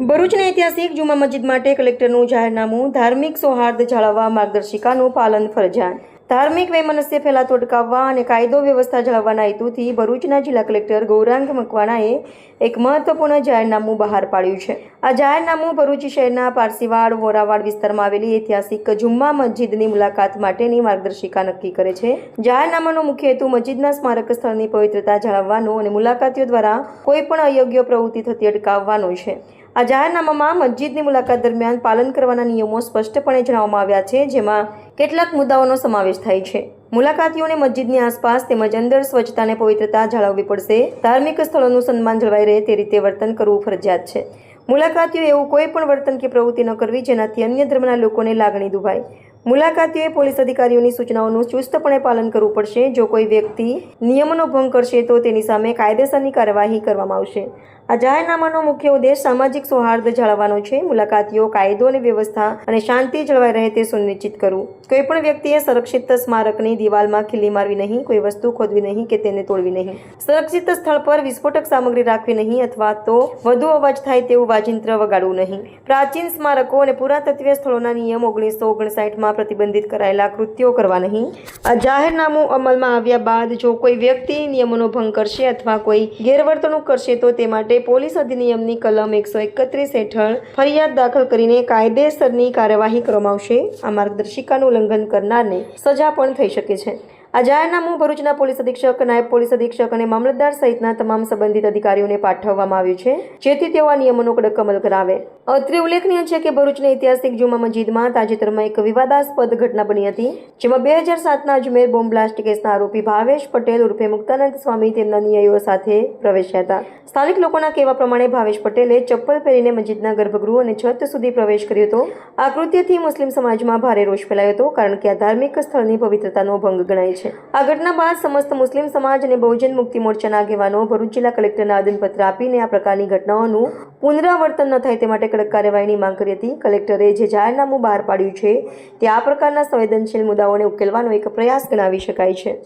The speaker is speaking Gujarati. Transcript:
ભરૂચના ઐતિહાસિક જુમા મસ્જિદ માટે કલેક્ટરનું જાહેરનામું, ધાર્મિક સૌહાર્દ જાળવવા માર્ગદર્શિકાનું પાલન ફરજિયાત. ધાર્મિક વૈમનસ્ય ફેલાતો અટકાવવા અને કાયદો વ્યવસ્થા જાળવવાના હેતુથી ભરૂચના જિલ્લા કલેક્ટર ગૌરાંગ મકવાણાએ એક મહત્વપૂર્ણ જાહેરનામું બહાર પાડ્યું છે. આ જાહેરનામું ભરૂચ શહેરના પારસીવાડ, વોરાવાડ વિસ્તારમાં આવેલી ઐતિહાસિક જુમ્મા મસ્જિદની મુલાકાત માટેની માર્ગદર્શિકા નક્કી કરે છે. જાહેરનામાનો મુખ્ય હેતુ મસ્જિદના સ્મારક સ્થળની પવિત્રતા જાળવવાનો અને મુલાકાતીઓ દ્વારા કોઈ પણ અયોગ્ય પ્રવૃત્તિ થતી અટકાવવાનો છે. આ જાહેરનામામાં મસ્જિદની મુલાકાત દરમિયાન પાલન કરવાના નિયમો સ્પષ્ટપણે જણાવવામાં આવ્યા છે, જેમાં કેટલાક મુદ્દાઓનો સમાવેશ થાય છે. મુલાકાતીઓને મસ્જિદની આસપાસ તેમજ અંદર સ્વચ્છતા અને પવિત્રતા જાળવવી પડશે. ધાર્મિક સ્થળોનું સન્માન જળવાઈ રહે તે રીતે વર્તન કરવું ફરજિયાત છે. મુલાકાતીઓ એવું કોઈ પણ વર્તન કે પ્રવૃત્તિ ન કરવી જેનાથી અન્ય ધર્મના લોકોને લાગણી દુભાય. મુલાકાતીઓએ પોલીસ અધિકારીઓની સૂચનાઓનું ચુસ્તપણે પાલન કરવું પડશે. જો કોઈ વ્યક્તિ નિયમોનો ભંગ કરશે તો તેની સામે કાયદેસરની કાર્યવાહી કરવામાં આવશે. આ જાહેરનામાનો મુખ્ય ઉદ્દેશ સામાજિક સૌહાર્દ જાળવવાનો છે. મુલાકાતીઓ, કાયદો અને વ્યવસ્થા અને શાંતિ જળવાઈ રહે તે સુનિશ્ચિત કરવું. કોઈ પણ વ્યક્તિએ સંરક્ષિત સ્મારકની દિવાલમાં ખીલી મારવી નહીં, કોઈ વસ્તુ ખોદવી નહીં કે તેને તોડવી નહીં. સંરક્ષિત સ્થળ પર વિસ્ફોટક સામગ્રી રાખવી નહીં અથવા તો વધુ અવાજ થાય તેવું વાજિંત્ર વગાડવું નહીં. પ્રાચીન સ્મારકો અને પુરાતત્વીય સ્થળોના નિયમ ઓગણીસો ઓગણસાઠમાં પ્રતિબંધિત કરાયેલા કૃત્યો કરવા નહીં. આ જાહેરનામું અમલમાં આવ્યા બાદ જો કોઈ વ્યક્તિ નિયમોનો ભંગ કરશે અથવા કોઈ ગેરવર્તણૂક કરશે તો તે માટે પોલીસ અધિનિયમની કલમ એકસો એકત્રીસ હેઠળ ફરિયાદ દાખલ કરીને કાયદેસરની કાર્યવાહી કરવામાં આવશે. આ માર્ગદર્શિકાનું ઉલ્લંઘન કરનારને સજા પણ થઈ શકે છે. આ જાહેરનામું ભરૂચના પોલીસ અધિક્ષક, નાયબ પોલીસ અધિક્ષક અને મામલતદાર સહિતના તમામ સંબંધિત અધિકારીઓને પાઠવવામાં આવ્યું છે, જેથી તેઓ આ નિયમોનો કડક અમલ કરાવે. અત્રે ઉલ્લેખનીય છે કે ભરૂચની ઐતિહાસિક જુમા મસ્જિદમાં તાજેતરમાં એક વિવાદાસ્પદ ઘટના બની હતી, જેમાં બે હજાર સાતના અજમેર બોમ્બ બ્લાસ્ટ કેસના આરોપી ભાવેશ પટેલ ઉર્ફે મુક્તાનંદ સ્વામી તેમના અનુયાયીઓ સાથે પ્રવેશ્યા હતા. સ્થાનિક લોકોના કહેવા પ્રમાણે ભાવેશ પટેલે ચપ્પલ પહેરીને મસ્જિદના ગર્ભગૃહ અને છત સુધી પ્રવેશ કર્યો હતો. આ કૃત્યથી મુસ્લિમ સમાજમાં ભારે રોષ ફેલાયો હતો, કારણ કે આ ધાર્મિક સ્થળની પવિત્રતાનો ભંગ ગણાય છે. આ ઘટના બાદ સમસ્ત મુસ્લિમ સમાજ અને બહુજન મુક્તિ મોરચાના આગેવાનો, ભરૂચ જિલ્લા કલેક્ટરને આવેદનપત્ર આપીને આ પ્રકારની ઘટનાઓનું પુનરાવર્તન ન થાય તે માટે કડક કાર્યવાહીની માંગ કરી હતી. કલેક્ટરે જે જાહેરનામું બહાર પાડ્યું છે, તે આ પ્રકારના સંવેદનશીલ મુદ્દાઓને ઉકેલવાનો એક પ્રયાસ ગણાવી શકાય છે.